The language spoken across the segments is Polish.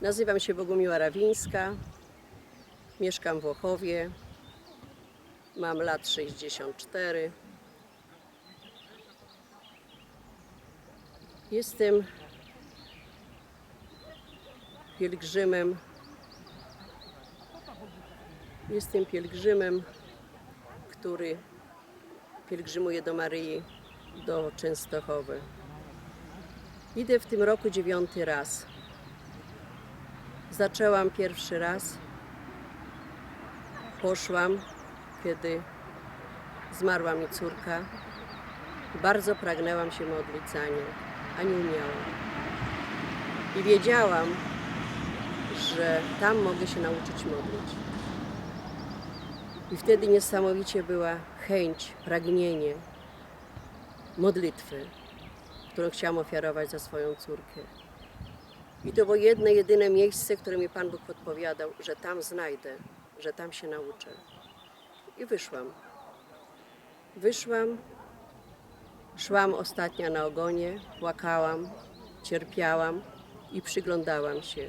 Nazywam się Bogumiła Rawińska. Mieszkam w Łochowie. Mam lat 64. Jestem pielgrzymem. Jestem pielgrzymem, który pielgrzymuje do Maryi, do Częstochowy. Idę w tym roku dziewiąty raz. Zaczęłam pierwszy raz. Poszłam, kiedy zmarła mi córka. Bardzo pragnęłam się modlić za nią, a nie umiałam. I wiedziałam, że tam mogę się nauczyć modlić. I wtedy niesamowicie była chęć, pragnienie modlitwy, którą chciałam ofiarować za swoją córkę. I to było jedno, jedyne miejsce, które mi Pan Bóg podpowiadał, że tam znajdę, że tam się nauczę. I wyszłam. Wyszłam, szłam ostatnia na ogonie, płakałam, cierpiałam i przyglądałam się.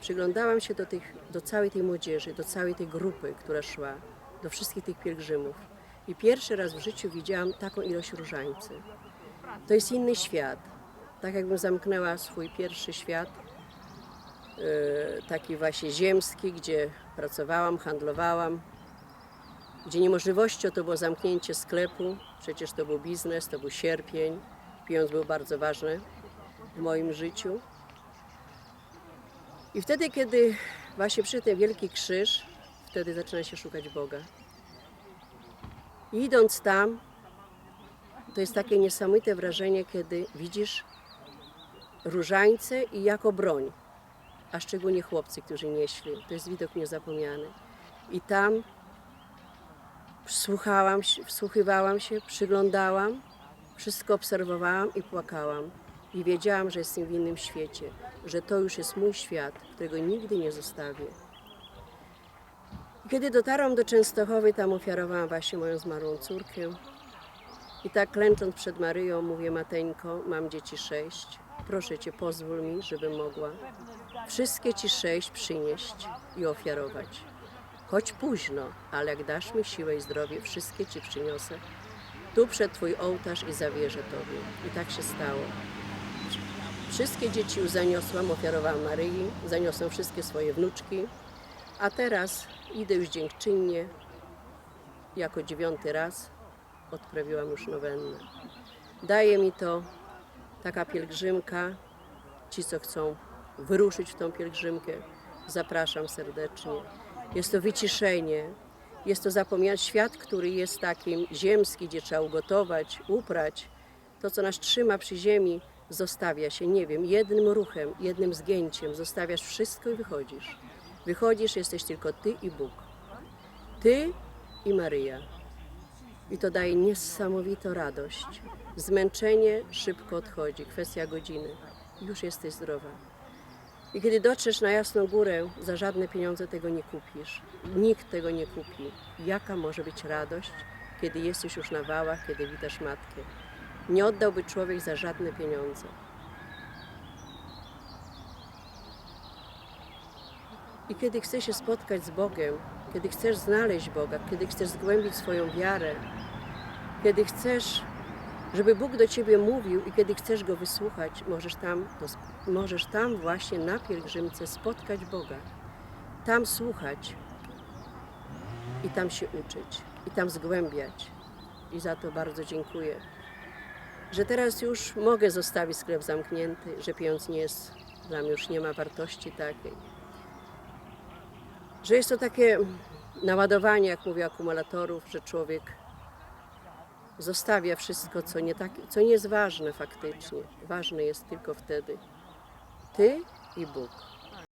Przyglądałam się do, tych, do całej tej młodzieży, do całej tej grupy, która szła, do wszystkich tych pielgrzymów. I pierwszy raz w życiu widziałam taką ilość różańcy. To jest inny świat. Tak jakbym zamknęła swój pierwszy świat, e, taki właśnie ziemski, gdzie pracowałam, handlowałam, gdzie niemożliwością to było zamknięcie sklepu, przecież to był biznes, to był sierpień, pieniądz był bardzo ważny w moim życiu. I wtedy, kiedy właśnie przy ten wielki krzyż, wtedy zaczyna się szukać Boga. I idąc tam, to jest takie niesamowite wrażenie, kiedy widzisz różańce i jako broń, a szczególnie chłopcy, którzy nieśli. To jest widok niezapomniany. I tam słuchałam, wsłuchiwałam się, przyglądałam, wszystko obserwowałam i płakałam. I wiedziałam, że jestem w innym świecie, że to już jest mój świat, którego nigdy nie zostawię. Kiedy dotarłam do Częstochowy, tam ofiarowałam właśnie moją zmarłą córkę. I tak klęcząc przed Maryją, mówię, Mateńko, mam dzieci sześć. Proszę Cię, pozwól mi, żebym mogła wszystkie Ci sześć przynieść i ofiarować. Choć późno, ale jak dasz mi siłę i zdrowie, wszystkie Ci przyniosę. Tu przed Twój ołtarz i zawierzę Tobie. I tak się stało. Wszystkie dzieci już zaniosłam, ofiarowałam Maryi, zaniosłam wszystkie swoje wnuczki, a teraz idę już dziękczynnie, jako dziewiąty raz odprawiłam już nowennę. Daje mi to taka pielgrzymka, ci co chcą wyruszyć w tą pielgrzymkę, zapraszam serdecznie. Jest to wyciszenie, jest to zapomniany świat, który jest takim ziemski, gdzie trzeba ugotować, uprać. To, co nas trzyma przy ziemi, zostawia się, nie wiem, jednym ruchem, jednym zgięciem, zostawiasz wszystko i wychodzisz. Wychodzisz, jesteś tylko ty i Bóg. Ty i Maryja. I to daje niesamowitą radość. Zmęczenie szybko odchodzi, kwestia godziny. Już jesteś zdrowa. I kiedy dotrzesz na Jasną Górę, za żadne pieniądze tego nie kupisz. Nikt tego nie kupi. Jaka może być radość, kiedy jesteś już na wałach, kiedy witasz Matkę? Nie oddałby człowiek za żadne pieniądze. I kiedy chcesz się spotkać z Bogiem, kiedy chcesz znaleźć Boga, kiedy chcesz zgłębić swoją wiarę, kiedy chcesz, żeby Bóg do Ciebie mówił i kiedy chcesz Go wysłuchać, możesz tam, to, możesz tam właśnie na pielgrzymce spotkać Boga. Tam słuchać i tam się uczyć, i tam zgłębiać. I za to bardzo dziękuję, że teraz już mogę zostawić sklep zamknięty, że pieniądz nie jest, dla mnie już nie ma wartości takiej że jest to takie naładowanie, jak mówię, akumulatorów, że człowiek zostawia wszystko, co nie, tak, co nie jest ważne faktycznie. Ważne jest tylko wtedy ty i Bóg.